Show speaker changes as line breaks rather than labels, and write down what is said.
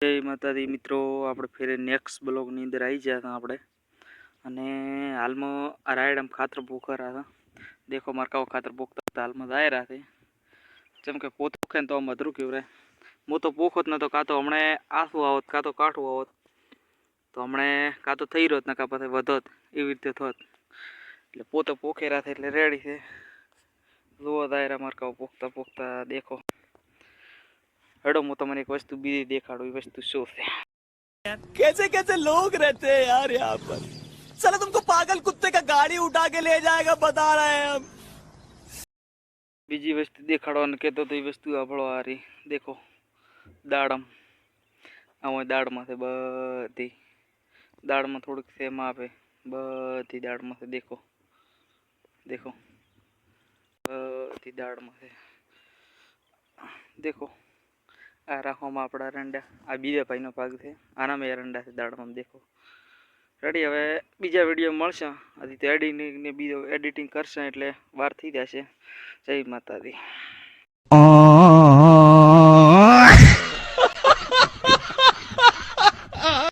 જય માતાજી મિત્રો, આપણે ફેરે નેક્સ્ટ બ્લોગની અંદર આવી ગયા હતા આપણે. અને હાલમાં આ આમ ખાતર પોખરા હતા. દેખો મારા કાવો ખાતર પોખતા હતા, હાલમાં દાયરા હતી જેમ કે પોત પોખે તો આમ અધરું કેવરાય. હું તો પોખો જ નતો કાં તો હમણે આંસુ આવત કાં તો કાઠું આવત. તો હમણે કાં તો થઈ રહ્યો ને કાં પાસે વધત, એવી રીતે થોત. એટલે પોતે પોખેરા થાય એટલે રેડી છે. જુઓ દાયરા મારકાઓ પોખતા પોખતા, દેખો. હેડો હું તમને એક વસ્તુ બીજી દેખાડું એ વસ્તુ શું છે
कैसे कैसे लोग रहते हैं यार यहाँ पर साला तुमको पागल कुत्ते का गाड़ी उठा के ले जाएगा बता रहे हैं हम
બીજી વસ્તુ દેખાડવાનું કહેતો તો એ વસ્તુ આપણો આ રહી દેખો દાડમ આમાં દાળમાં છે બધી દાળમાં થોડુંક સેમ આપે બધી દાળમાં છે દેખો દેખો બધી દાળમાં છે દેખો આ રાખવામાં આપણા રંડા, આ બીજા ભાઈનો ભાગ છે. આનામાં એ રંડા છે દાળમાં દેખો. રેડી હવે બીજા વીડિયો મળશે. હજી તો એડિટિંગ ને બીજો એડિટિંગ કરશે એટલે વાર થઈ જશે. જય માતાજી.